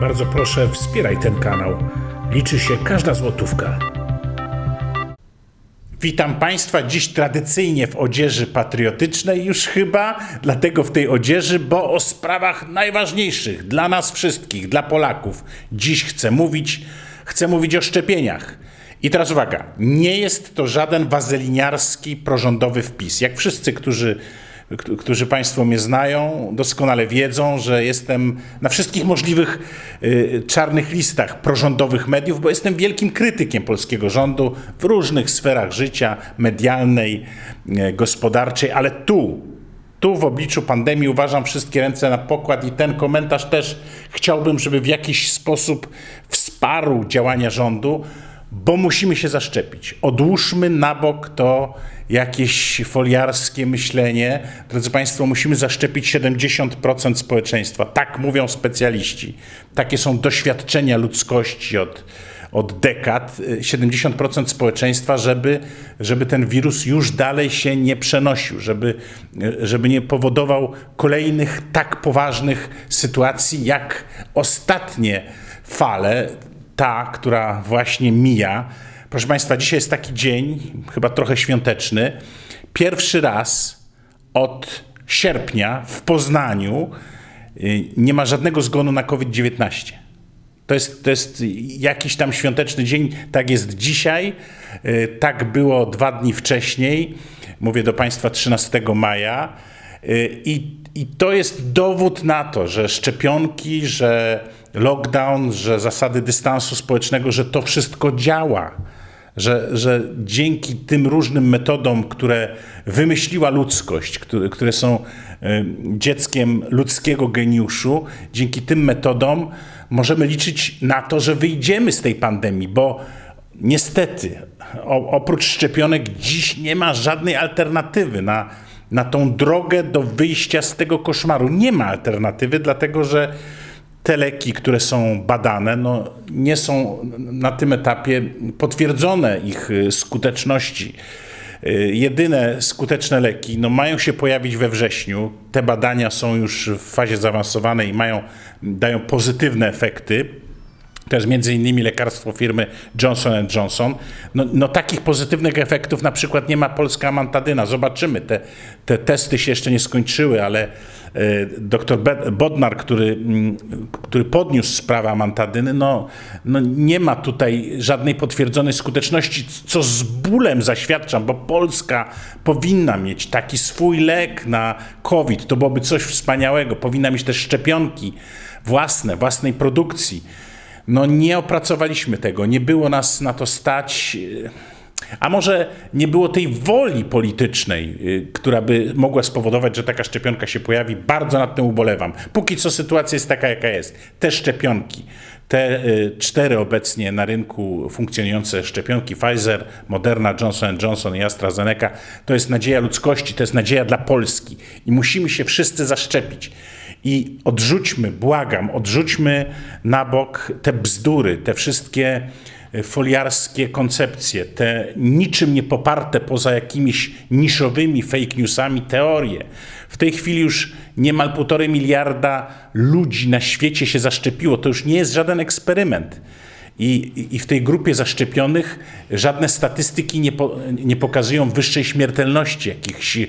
Bardzo proszę, wspieraj ten kanał. Liczy się każda złotówka. Witam Państwa dziś tradycyjnie w odzieży patriotycznej, już chyba dlatego w tej odzieży, bo o sprawach najważniejszych dla nas wszystkich, dla Polaków. Dziś chcę mówić, chcę mówić o szczepieniach. I teraz uwaga, nie jest to żaden wazeliniarski prorządowy wpis. Jak wszyscy, którzy, którzy Państwo mnie znają, doskonale wiedzą, że jestem na wszystkich możliwych y, czarnych listach prorządowych mediów, bo jestem wielkim krytykiem polskiego rządu w różnych sferach życia medialnej, y, gospodarczej, ale tu, tu w obliczu pandemii uważam wszystkie ręce na pokład i ten komentarz też chciałbym, żeby w jakiś sposób wsparł działania rządu, bo musimy się zaszczepić. Odłóżmy na bok to jakieś foliarskie myślenie. Drodzy Państwo, musimy zaszczepić 70% społeczeństwa. Tak mówią specjaliści. Takie są doświadczenia ludzkości od, od dekad. Y, 70% społeczeństwa, żeby, żeby ten wirus już dalej się nie przenosił, żeby, żeby nie powodował kolejnych tak poważnych sytuacji, jak ostatnie fale, ta, która właśnie mija. Proszę Państwa, dzisiaj jest taki dzień, chyba trochę świąteczny. Pierwszy raz od sierpnia w Poznaniu y, nie ma żadnego zgonu na COVID-19. To jest, to jest jakiś tam świąteczny dzień, tak jest dzisiaj, y, tak było dwa dni wcześniej, mówię do Państwa 13 maja. Y, I, I to jest dowód na to, że szczepionki, że lockdown, że zasady dystansu społecznego, że to wszystko działa. Że, że dzięki tym różnym metodom, które wymyśliła ludzkość, które, które są y, dzieckiem ludzkiego geniuszu, dzięki tym metodom możemy liczyć na to, że wyjdziemy z tej pandemii, bo niestety o, oprócz szczepionek dziś nie ma żadnej alternatywy na, na tą drogę do wyjścia z tego koszmaru. Nie ma alternatywy, dlatego że te leki, które są badane, no, nie są na tym etapie potwierdzone ich y, skuteczności. Y, Jedyne skuteczne leki no, mają się pojawić we wrześniu. Te badania są już w fazie zaawansowanej i mają, dają pozytywne efekty. Jest między innymi lekarstwo firmy Johnson Johnson. No, no takich pozytywnych efektów na przykład nie ma polska amantadyna. Zobaczymy. Te, te testy się jeszcze nie skończyły, ale e, dr Bodnar, który, mm, który podniósł sprawę amantadyny, no, no nie ma tutaj żadnej potwierdzonej skuteczności, co z bólem zaświadczam, bo Polska powinna mieć taki swój lek na COVID. To byłoby coś wspaniałego. Powinna mieć też szczepionki własne, własnej produkcji. No nie opracowaliśmy tego, nie było nas na to stać. A może nie było tej woli politycznej, y, która by mogła spowodować, że taka szczepionka się pojawi. Bardzo nad tym ubolewam. Póki co sytuacja jest taka, jaka jest. Te szczepionki, te y, cztery obecnie na rynku funkcjonujące szczepionki Pfizer, Moderna, Johnson Johnson i AstraZeneca, to jest nadzieja ludzkości, to jest nadzieja dla Polski. I musimy się wszyscy zaszczepić. I odrzućmy, błagam, odrzućmy na bok te bzdury, te wszystkie foliarskie koncepcje, te niczym nie poparte poza jakimiś niszowymi fake newsami teorie. W tej chwili już niemal półtorej miliarda ludzi na świecie się zaszczepiło. To już nie jest żaden eksperyment. I, I w tej grupie zaszczepionych żadne statystyki nie, po, nie pokazują wyższej śmiertelności, jakichś y,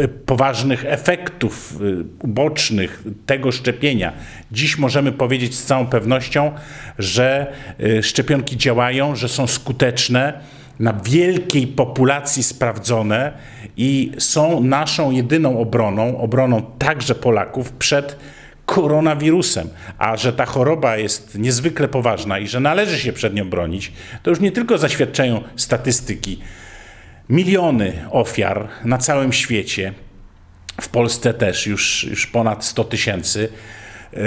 y, poważnych efektów y, ubocznych tego szczepienia. Dziś możemy powiedzieć z całą pewnością, że szczepionki działają, że są skuteczne, na wielkiej populacji sprawdzone i są naszą jedyną obroną, obroną także Polaków przed koronawirusem, a że ta choroba jest niezwykle poważna i że należy się przed nią bronić, to już nie tylko zaświadczają statystyki. Miliony ofiar na całym świecie, w Polsce też już, już ponad 100 tysięcy. Yy,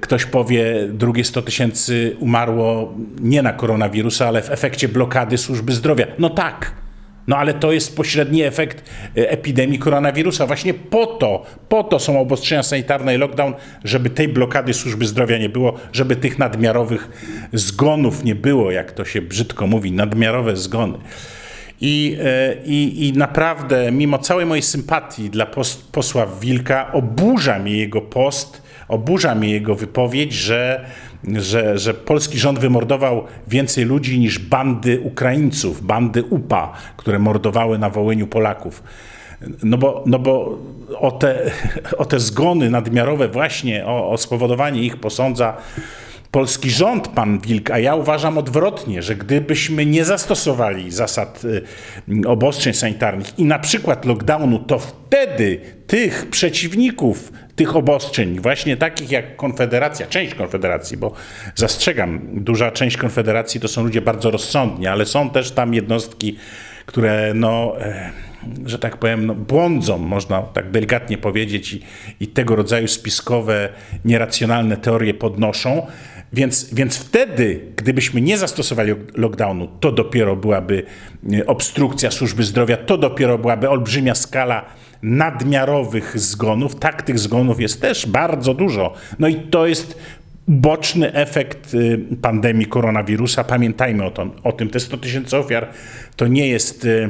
Ktoś powie, drugie 100 tysięcy umarło nie na koronawirusa, ale w efekcie blokady służby zdrowia. No tak, no ale to jest pośredni efekt e, epidemii koronawirusa. Właśnie po to, po to są obostrzenia sanitarne i lockdown, żeby tej blokady służby zdrowia nie było, żeby tych nadmiarowych zgonów nie było, jak to się brzydko mówi, nadmiarowe zgony. I, e, i, I naprawdę, mimo całej mojej sympatii dla pos, posła Wilka, oburza mnie jego post Oburza mnie jego wypowiedź, że, że, że polski rząd wymordował więcej ludzi niż bandy Ukraińców, bandy UPA, które mordowały na Wołyniu Polaków. No bo, no bo o, te, o te zgony nadmiarowe właśnie, o, o spowodowanie ich posądza polski rząd, pan Wilk, a ja uważam odwrotnie, że gdybyśmy nie zastosowali zasad y, obostrzeń sanitarnych i na przykład lockdownu, to wtedy tych przeciwników tych obostrzeń, właśnie takich jak Konfederacja, część Konfederacji, bo zastrzegam, duża część Konfederacji to są ludzie bardzo rozsądni, ale są też tam jednostki, które no... E, że tak powiem, no, błądzą, można tak delikatnie powiedzieć, i, i tego rodzaju spiskowe, nieracjonalne teorie podnoszą. Więc, więc wtedy, gdybyśmy nie zastosowali lockdownu, to dopiero byłaby e, obstrukcja służby zdrowia, to dopiero byłaby olbrzymia skala nadmiarowych zgonów. Tak, tych zgonów jest też bardzo dużo. No i to jest boczny efekt y, pandemii koronawirusa. Pamiętajmy o, to, o tym. Te 100 tysięcy ofiar to nie jest y,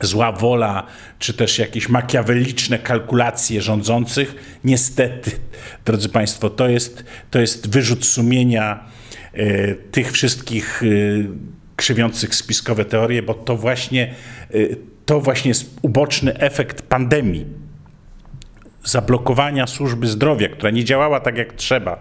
zła wola, czy też jakieś makiaweliczne kalkulacje rządzących. Niestety, drodzy Państwo, to jest, to jest wyrzut sumienia y, tych wszystkich krzywiących spiskowe teorie, bo to właśnie, to właśnie jest uboczny efekt pandemii. Zablokowania służby zdrowia, która nie działała tak jak trzeba.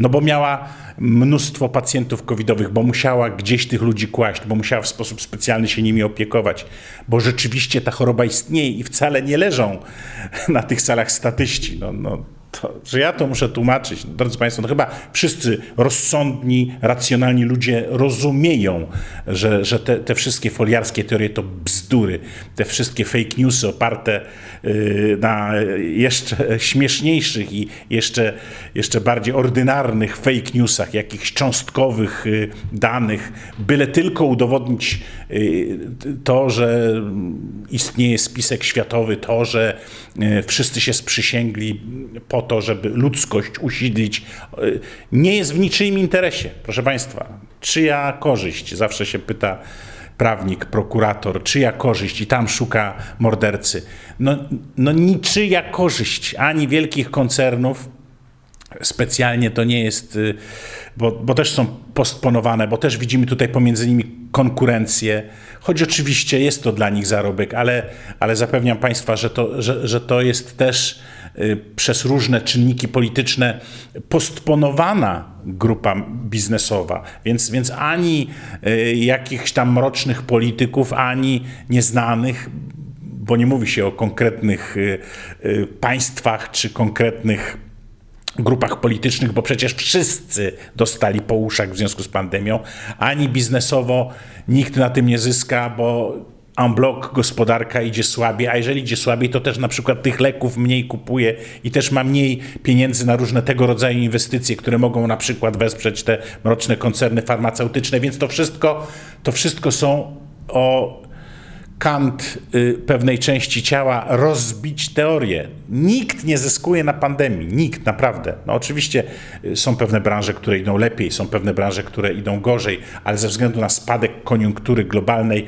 No bo miała mnóstwo pacjentów covidowych, bo musiała gdzieś tych ludzi kłaść, bo musiała w sposób specjalny się nimi opiekować, bo rzeczywiście ta choroba istnieje i wcale nie leżą na tych salach statyści. No, no, to, że ja to muszę tłumaczyć. Drodzy Państwo, no chyba wszyscy rozsądni, racjonalni ludzie rozumieją, że, że te, te wszystkie foliarskie teorie to bzdury, te wszystkie fake newsy oparte yy, na jeszcze śmieszniejszych i jeszcze, jeszcze bardziej ordynarnych fake newsach, jakichś cząstkowych yy, danych, byle tylko udowodnić yy, to, że istnieje spisek światowy, to, że yy, wszyscy się sprzysięgli po to, żeby ludzkość usidlić, yy, nie jest w niczyim interesie. Proszę Państwa, czyja korzyść? Zawsze się pyta prawnik, prokurator, czyja korzyść i tam szuka mordercy. No, no niczyja korzyść, ani wielkich koncernów, specjalnie to nie jest, y, bo, bo też są postponowane, bo też widzimy tutaj pomiędzy nimi konkurencję, choć oczywiście jest to dla nich zarobek, ale, ale zapewniam Państwa, że to, że, że to jest też przez różne czynniki polityczne postponowana grupa biznesowa. Więc, więc ani y, jakichś tam mrocznych polityków, ani nieznanych, bo nie mówi się o konkretnych y, państwach czy konkretnych grupach politycznych, bo przecież wszyscy dostali po uszach w związku z pandemią, ani biznesowo nikt na tym nie zyska, bo en bloc gospodarka idzie słabiej, a jeżeli idzie słabiej, to też na przykład tych leków mniej kupuje i też ma mniej pieniędzy na różne tego rodzaju inwestycje, które mogą na przykład wesprzeć te mroczne koncerny farmaceutyczne, więc to wszystko, to wszystko są o kant y, pewnej części ciała rozbić teorię. Nikt nie zyskuje na pandemii, nikt naprawdę. No oczywiście y, są pewne branże, które idą lepiej, są pewne branże, które idą gorzej, ale ze względu na spadek koniunktury globalnej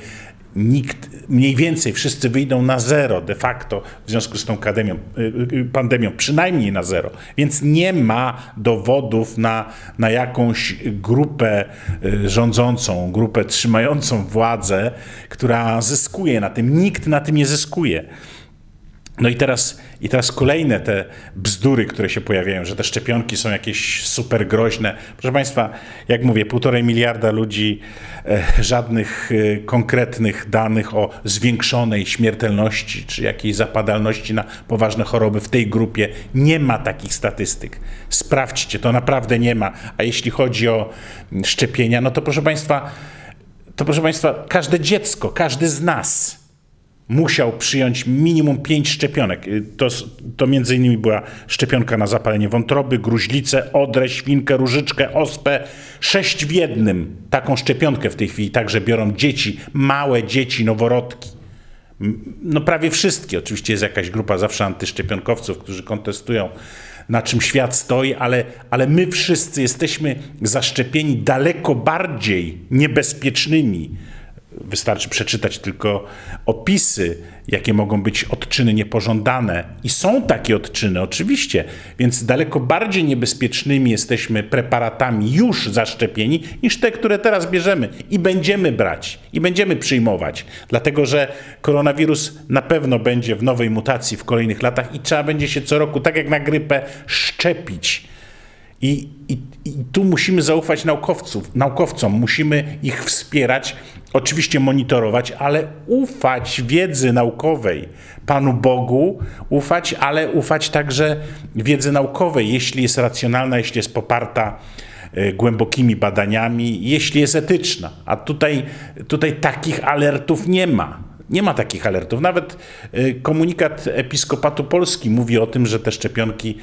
nikt, mniej więcej wszyscy wyjdą na zero de facto w związku z tą akademią, pandemią, przynajmniej na zero. Więc nie ma dowodów na, na jakąś grupę y, rządzącą, grupę trzymającą władzę, która zyskuje na tym. Nikt na tym nie zyskuje. No i teraz, i teraz kolejne te bzdury, które się pojawiają, że te szczepionki są jakieś super groźne. Proszę Państwa, jak mówię, półtorej miliarda ludzi, e, żadnych e, konkretnych danych o zwiększonej śmiertelności czy jakiejś zapadalności na poważne choroby w tej grupie. Nie ma takich statystyk. Sprawdźcie, to naprawdę nie ma. A jeśli chodzi o szczepienia, no to proszę Państwa, to proszę Państwa, każde dziecko, każdy z nas musiał przyjąć minimum 5 szczepionek. Y, To, to między innymi była szczepionka na zapalenie wątroby, gruźlicę, odrę, świnkę, różyczkę, ospę. Sześć w jednym. Taką szczepionkę w tej chwili także biorą dzieci, małe dzieci, noworodki. No prawie wszystkie. Oczywiście jest jakaś grupa zawsze antyszczepionkowców, którzy kontestują na czym świat stoi, ale, ale my wszyscy jesteśmy zaszczepieni daleko bardziej niebezpiecznymi Wystarczy przeczytać tylko opisy, jakie mogą być odczyny niepożądane. I są takie odczyny, oczywiście, więc daleko bardziej niebezpiecznymi jesteśmy preparatami już zaszczepieni niż te, które teraz bierzemy i będziemy brać, i będziemy przyjmować. Dlatego, że koronawirus na pewno będzie w nowej mutacji w kolejnych latach i trzeba będzie się co roku, tak jak na grypę, szczepić. I, i, I tu musimy zaufać naukowców, naukowcom, musimy ich wspierać, oczywiście monitorować, ale ufać wiedzy naukowej, Panu Bogu ufać, ale ufać także wiedzy naukowej, jeśli jest racjonalna, jeśli jest poparta e, głębokimi badaniami, jeśli jest etyczna. A tutaj, tutaj takich alertów nie ma. Nie ma takich alertów. Nawet e, komunikat Episkopatu Polski mówi o tym, że te szczepionki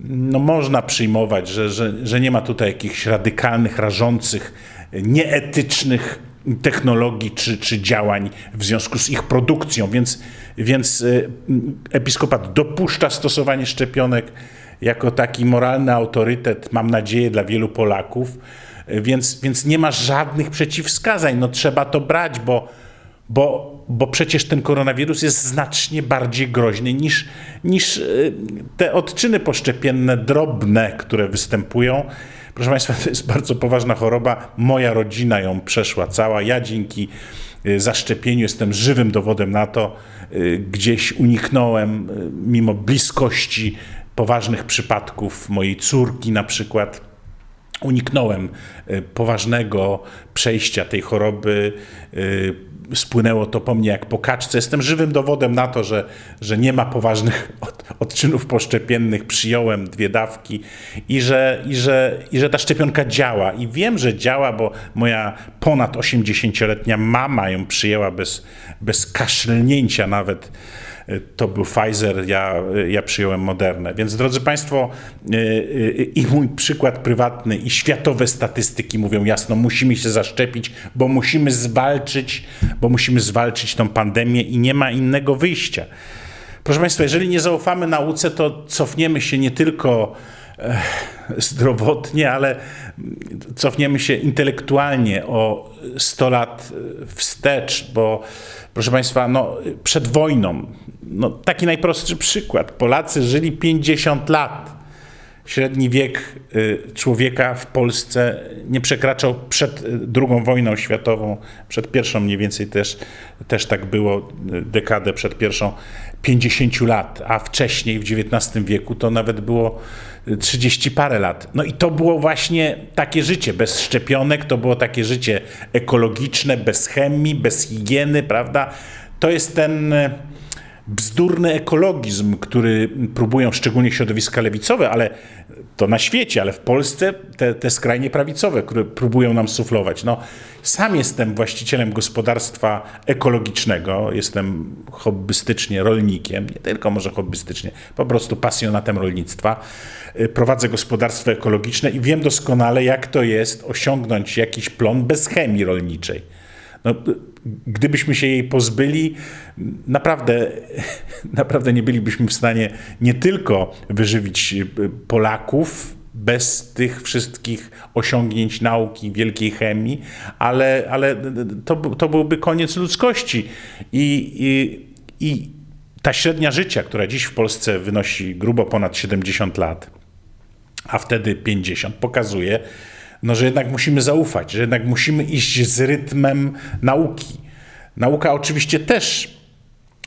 no można przyjmować, że, że, że nie ma tutaj jakichś radykalnych, rażących, nieetycznych technologii czy, czy działań w związku z ich produkcją, więc, więc y, episkopat dopuszcza stosowanie szczepionek jako taki moralny autorytet, mam nadzieję, dla wielu Polaków, więc, więc nie ma żadnych przeciwwskazań. No trzeba to brać, bo, bo, bo przecież ten koronawirus jest znacznie bardziej groźny niż, niż y, te odczyny poszczepienne drobne, które występują. Proszę Państwa, to jest bardzo poważna choroba. Moja rodzina ją przeszła cała. Ja dzięki y, zaszczepieniu jestem żywym dowodem na to. Y, Gdzieś uniknąłem, mimo bliskości poważnych przypadków mojej córki na przykład uniknąłem poważnego przejścia tej choroby spłynęło to po mnie jak po kaczce. Jestem żywym dowodem na to, że, że nie ma poważnych od, odczynów poszczepiennych. Przyjąłem dwie dawki i że, i, że, i że ta szczepionka działa. I wiem, że działa, bo moja ponad 80-letnia mama ją przyjęła bez, bez kaszlnięcia nawet to był Pfizer, ja, ja przyjąłem Modernę. Więc drodzy Państwo, y, y, i mój przykład prywatny, i światowe statystyki mówią jasno, musimy się zaszczepić, bo musimy zwalczyć, bo musimy zwalczyć tą pandemię i nie ma innego wyjścia. Proszę Państwa, jeżeli nie zaufamy nauce, to cofniemy się nie tylko zdrowotnie, ale cofniemy się intelektualnie o 100 lat wstecz, bo proszę Państwa, no, przed wojną, no, taki najprostszy przykład. Polacy żyli 50 lat. Średni wiek y, człowieka w Polsce nie przekraczał przed II wojną światową, przed pierwszą mniej więcej też, też tak było, y, dekadę przed pierwszą, 50 lat, a wcześniej w XIX wieku to nawet było 30 parę lat. No i to było właśnie takie życie bez szczepionek, to było takie życie ekologiczne, bez chemii, bez higieny, prawda? To jest ten bzdurny ekologizm, który próbują szczególnie środowiska lewicowe, ale to na świecie, ale w Polsce te, te skrajnie prawicowe, które próbują nam suflować. No, sam jestem właścicielem gospodarstwa ekologicznego, jestem hobbystycznie rolnikiem, nie tylko może hobbystycznie, po prostu pasjonatem rolnictwa. Y, prowadzę gospodarstwo ekologiczne i wiem doskonale, jak to jest osiągnąć jakiś plon bez chemii rolniczej. No, gdybyśmy się jej pozbyli, naprawdę, naprawdę nie bylibyśmy w stanie nie tylko wyżywić y, Polaków bez tych wszystkich osiągnięć nauki, wielkiej chemii, ale, ale to, to byłby koniec ludzkości. I, i, I ta średnia życia, która dziś w Polsce wynosi grubo ponad 70 lat, a wtedy 50, pokazuje, no, że jednak musimy zaufać, że jednak musimy iść z rytmem nauki. Nauka oczywiście też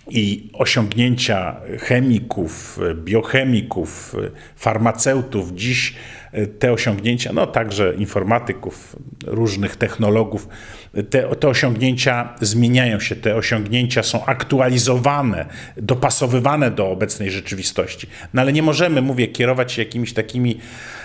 i osiągnięcia chemików, biochemików, farmaceutów, dziś te osiągnięcia, no także informatyków, różnych technologów, te, te osiągnięcia zmieniają się, te osiągnięcia są aktualizowane, dopasowywane do obecnej rzeczywistości. No ale nie możemy, mówię, kierować się jakimiś takimi e,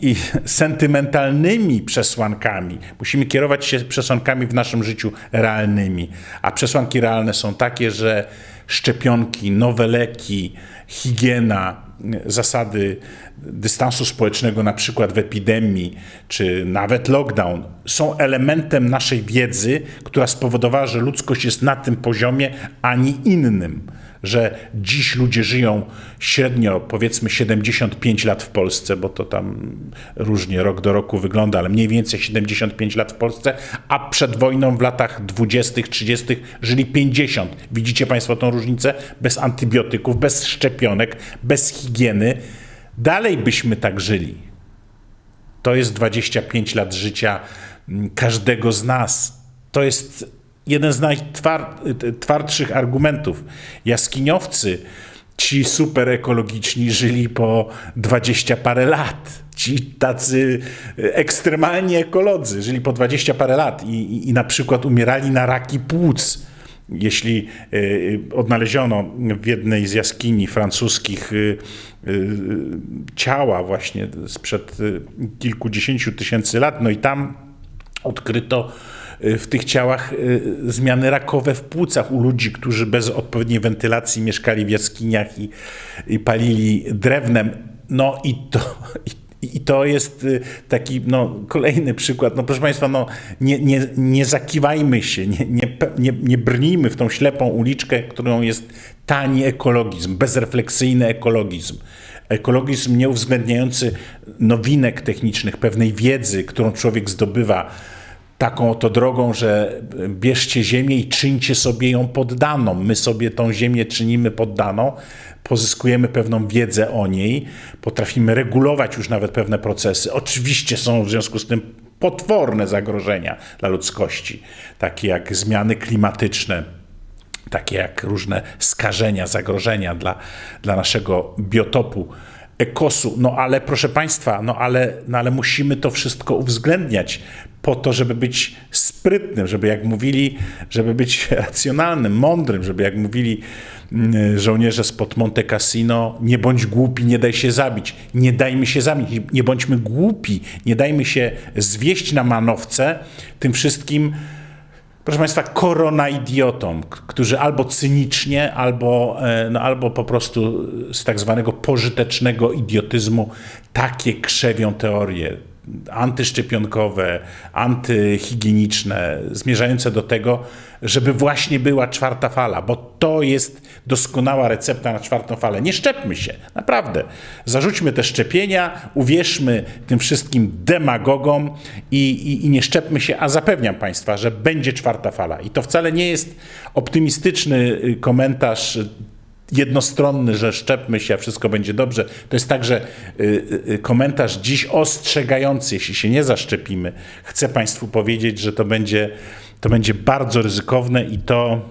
i sentymentalnymi przesłankami. Musimy kierować się przesłankami w naszym życiu realnymi. A przesłanki realne są takie, że szczepionki, nowe leki, higiena, zasady dystansu społecznego, na przykład w epidemii, czy nawet lockdown, są elementem naszej wiedzy, która spowodowała, że ludzkość jest na tym poziomie, a nie innym. Że dziś ludzie żyją średnio, powiedzmy, 75 lat w Polsce, bo to tam różnie rok do roku wygląda, ale mniej więcej 75 lat w Polsce, a przed wojną w latach 20., 30. żyli 50. Widzicie Państwo tą różnicę? Bez antybiotyków, bez szczepionek, bez higieny. Dalej byśmy tak żyli. To jest 25 lat życia mm, każdego z nas. To jest jeden z najtwardszych argumentów. Jaskiniowcy, ci super ekologiczni, żyli po 20 parę lat. Ci tacy ekstremalni ekolodzy żyli po 20 parę lat i, i, i na przykład umierali na raki płuc jeśli y, odnaleziono w jednej z jaskini francuskich y, y, ciała właśnie sprzed kilkudziesięciu tysięcy lat, no i tam odkryto w tych ciałach zmiany rakowe w płucach u ludzi, którzy bez odpowiedniej wentylacji mieszkali w jaskiniach i, i palili drewnem. No i to, i to jest taki no, kolejny przykład. No, proszę Państwa, no, nie, nie, nie zakiwajmy się, nie, nie, nie, nie brnijmy w tą ślepą uliczkę, którą jest tani ekologizm, bezrefleksyjny ekologizm. Ekologizm nieuwzględniający nowinek technicznych, pewnej wiedzy, którą człowiek zdobywa taką oto drogą, że bierzcie ziemię i czyńcie sobie ją poddaną. My sobie tą ziemię czynimy poddaną, pozyskujemy pewną wiedzę o niej, potrafimy regulować już nawet pewne procesy. Oczywiście są w związku z tym potworne zagrożenia dla ludzkości, takie jak zmiany klimatyczne, takie jak różne skażenia, zagrożenia dla, dla naszego biotopu ekosu. No ale proszę Państwa, no ale, no ale musimy to wszystko uwzględniać po to, żeby być sprytnym, żeby jak mówili, żeby być racjonalnym, mądrym, żeby jak mówili mm, żołnierze spod Monte Cassino, nie bądź głupi, nie daj się zabić. Nie dajmy się zabić, nie bądźmy głupi, nie dajmy się zwieść na manowce tym wszystkim, proszę Państwa, koronaidiotom, którzy albo cynicznie, albo, e, no, albo po prostu z tak zwanego pożytecznego idiotyzmu takie krzewią teorie antyszczepionkowe, antyhigieniczne, zmierzające do tego, żeby właśnie była czwarta fala, bo to jest doskonała recepta na czwartą falę. Nie szczepmy się, naprawdę. Zarzućmy te szczepienia, uwierzmy tym wszystkim demagogom i, i, i nie szczepmy się, a zapewniam Państwa, że będzie czwarta fala. I to wcale nie jest optymistyczny y, komentarz jednostronny, że szczepmy się, a wszystko będzie dobrze. To jest także y, y, komentarz dziś ostrzegający, jeśli się nie zaszczepimy. Chcę Państwu powiedzieć, że to będzie, to będzie bardzo ryzykowne i to.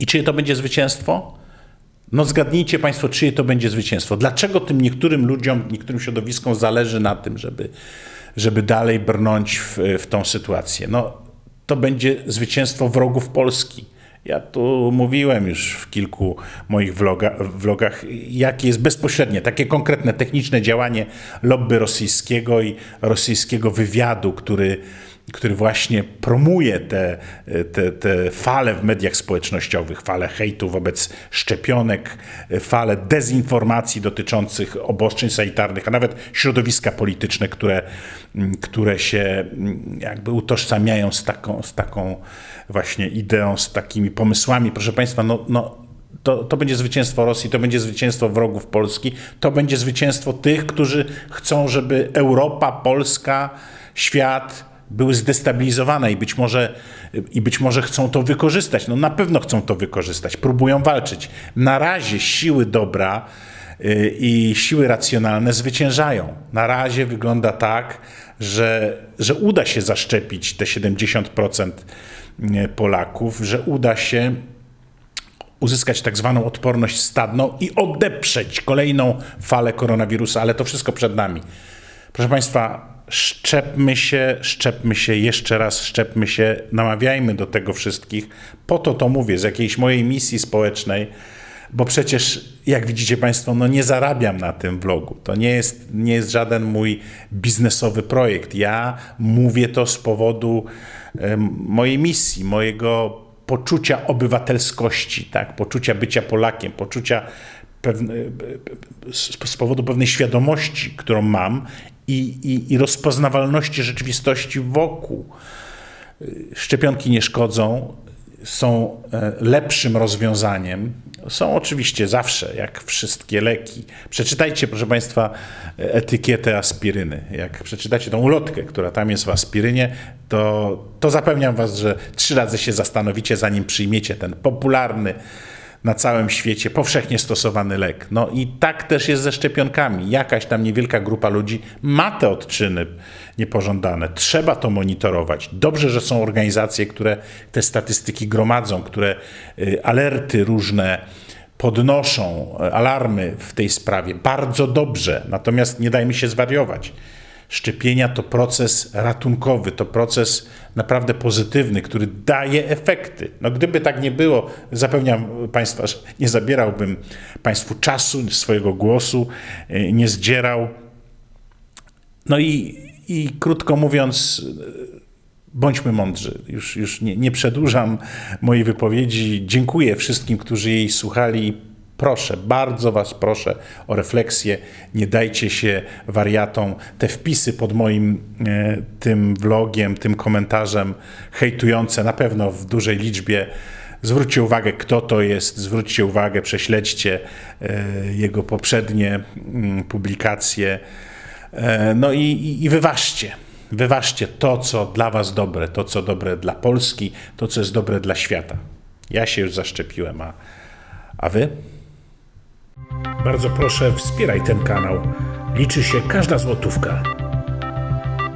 I czyje to będzie zwycięstwo? No zgadnijcie Państwo, czyje to będzie zwycięstwo. Dlaczego tym niektórym ludziom, niektórym środowiskom zależy na tym, żeby, żeby dalej brnąć w, w tą sytuację? No to będzie zwycięstwo wrogów Polski ja tu mówiłem już w kilku moich vloga, vlogach, jakie jest bezpośrednie, takie konkretne, techniczne działanie lobby rosyjskiego i rosyjskiego wywiadu, który, który właśnie promuje te, te, te fale w mediach społecznościowych, fale hejtu wobec szczepionek, fale dezinformacji dotyczących obostrzeń sanitarnych, a nawet środowiska polityczne, które, które się jakby utożsamiają z taką, z taką właśnie ideą, z takimi pomysłami. Proszę Państwa, no, no to, to będzie zwycięstwo Rosji, to będzie zwycięstwo wrogów Polski, to będzie zwycięstwo tych, którzy chcą, żeby Europa, Polska, świat były zdestabilizowane i być może, i być może chcą to wykorzystać. No na pewno chcą to wykorzystać, próbują walczyć. Na razie siły dobra y, i siły racjonalne zwyciężają. Na razie wygląda tak, że, że uda się zaszczepić te 70% Polaków, że uda się uzyskać tak zwaną odporność stadną i odeprzeć kolejną falę koronawirusa, ale to wszystko przed nami. Proszę Państwa, szczepmy się, szczepmy się, jeszcze raz szczepmy się, namawiajmy do tego wszystkich. Po to to mówię, z jakiejś mojej misji społecznej, bo przecież, jak widzicie Państwo, no nie zarabiam na tym vlogu. To nie jest, nie jest żaden mój biznesowy projekt. Ja mówię to z powodu mojej misji, mojego poczucia obywatelskości, tak? poczucia bycia Polakiem, poczucia pewne, z, z powodu pewnej świadomości, którą mam i, i, i rozpoznawalności rzeczywistości wokół. Szczepionki nie szkodzą, są e, lepszym rozwiązaniem. Są oczywiście zawsze, jak wszystkie leki. Przeczytajcie, proszę Państwa, etykietę aspiryny. Jak przeczytacie tą ulotkę, która tam jest w aspirynie, to, to zapewniam Was, że trzy razy się zastanowicie, zanim przyjmiecie ten popularny na całym świecie powszechnie stosowany lek. No i tak też jest ze szczepionkami. Jakaś tam niewielka grupa ludzi ma te odczyny niepożądane. Trzeba to monitorować. Dobrze, że są organizacje, które te statystyki gromadzą, które y, alerty różne podnoszą, y, alarmy w tej sprawie. Bardzo dobrze. Natomiast nie dajmy się zwariować. Szczepienia to proces ratunkowy, to proces naprawdę pozytywny, który daje efekty. No gdyby tak nie było, zapewniam Państwa, że nie zabierałbym Państwu czasu, swojego głosu, y, nie zdzierał. No i, i krótko mówiąc, bądźmy mądrzy. Już, już nie, nie przedłużam mojej wypowiedzi. Dziękuję wszystkim, którzy jej słuchali. Proszę, bardzo Was proszę o refleksję. Nie dajcie się wariatom. Te wpisy pod moim e, tym vlogiem, tym komentarzem hejtujące na pewno w dużej liczbie. Zwróćcie uwagę, kto to jest, zwróćcie uwagę, prześledźcie e, jego poprzednie mm, publikacje. E, No i, i, i wyważcie. Wyważcie to, co dla Was dobre, to, co dobre dla Polski, to, co jest dobre dla świata. Ja się już zaszczepiłem, a, a Wy? Bardzo proszę, wspieraj ten kanał. Liczy się każda złotówka.